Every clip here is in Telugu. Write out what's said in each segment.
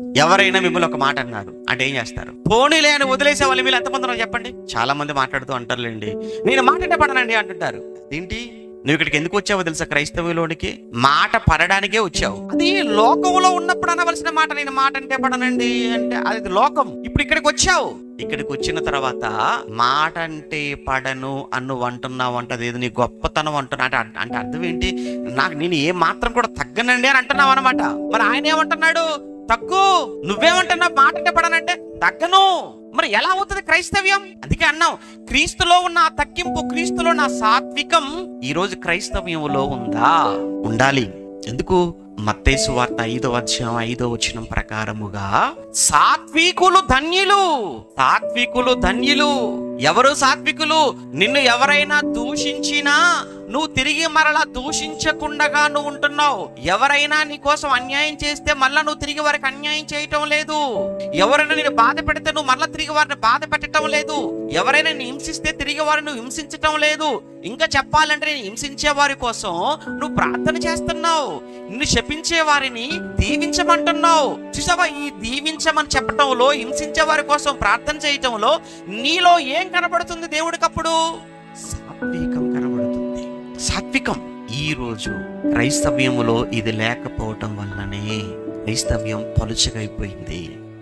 ఎవరైనా మిమ్మల్ని ఒక మాట అన్నారు. అంటే ఏం చేస్తారు? పోనీలే అని వదిలేసే వాళ్ళు మీరు ఎంతమంది ఉన్నారు చెప్పండి? చాలా మంది మాట్లాడుతూ అంటారులేండి. నేను మాటంటే పడనండి అంటుంటారు. ఏంటి నువ్వు ఇక్కడికి ఎందుకు వచ్చావో తెలుసా క్రైస్తవులోనికి? మాట పడడానికే వచ్చావు. అది లోకంలో ఉన్నప్పుడు అనవలసిన మాట. నేను మాట అంటే పడనండి అంటే అది లోకం. ఇప్పుడు ఇక్కడికి వచ్చావు. ఇక్కడికి వచ్చిన తర్వాత మాట అంటే పడను అన్ను అంటున్నావు అంటది ఏదో నీ గొప్పతనం అంటున్నా. అంటే అంటే అర్థం ఏంటి? నాకు నేను ఏ మాత్రం కూడా తగ్గనండి అని అంటున్నావు అనమాట మరి ఆయన ఏమంటున్నాడు? తగ్గు. నువ్వేమంటున్నావు మాట పడనంటే తగ్గను. మరి ఎలా అవుతుంది క్రైస్తవ్యం? అందుకే అన్నావు క్రీస్తులో ఉన్న ఆ తగ్గింపు క్రీస్తులో నా సాత్వికం ఈ రోజు క్రైస్తవ్యంలో ఉందా? ఉండాలి. ఎందుకు? మత్తేసు వార్త ఐదో అధ్యాయం ఐదో వచనం ప్రకారముగా సాత్వికులు ధన్యులు సాత్వికులు ధన్యులు. ఎవరు సాత్వికులు? నిన్ను ఎవరైనా దూషించినా నువ్వు తిరిగి మరలా దూషించకుండా నువ్వు ఉంటున్నావు. ఎవరైనా నీ కోసం అన్యాయం చేస్తే మళ్ళా నువ్వు తిరిగి వారికి అన్యాయం చేయటం లేదు. ఎవరైనా నేను బాధ పెడితే నువ్వు మళ్ళా తిరిగి వారిని బాధ పెట్టడం లేదు. ఎవరైనా నేను హింసిస్తే తిరిగి వారిని నువ్వు హింసించటం లేదు. ఇంకా చెప్పాలంటే నేను హింసించే వారి కోసం నువ్వు ప్రార్థన చేస్తున్నావు. నిన్ను శపించే వారిని దీవించమంటున్నావు. చూసావా? ఈ దీవించమని చెప్పటంలో హింసించే వారి కోసం ప్రార్థన చేయటంలో నీలో ఏం కనబడుతుంది దేవుడికప్పుడు? సాత్వికం సాత్వికం ఈ రోజు క్రైస్తవ్యములో ఇది లేకపోవటం వల్లనే క్రైస్తవ్యం పలుచగైపోయింది.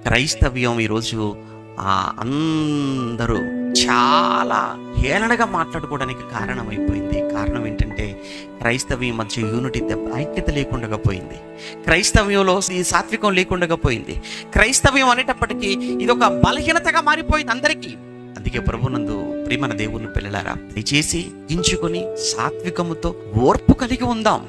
క్రైస్తవ్యం ఈరోజు ఆ అందరూ చాలా హేళనగా మాట్లాడుకోవడానికి కారణమైపోయింది. కారణం ఏంటంటే క్రైస్తవ్యం మధ్య యూనిటీ దెబ్బ ఐక్యత లేకుండా పోయింది. క్రైస్తవ్యంలో ఈ సాత్వికం లేకుండా పోయింది. క్రైస్తవ్యం అనేటప్పటికీ ఇది ఒక బలహీనతగా మారిపోయింది అందరికీ. అందుకే ప్రభునందు ప్రియమైన దేవుని పిల్లలారా దయచేసి ఎంచుకొని సాత్వికముతో ఓర్పు కలిగి ఉందాం.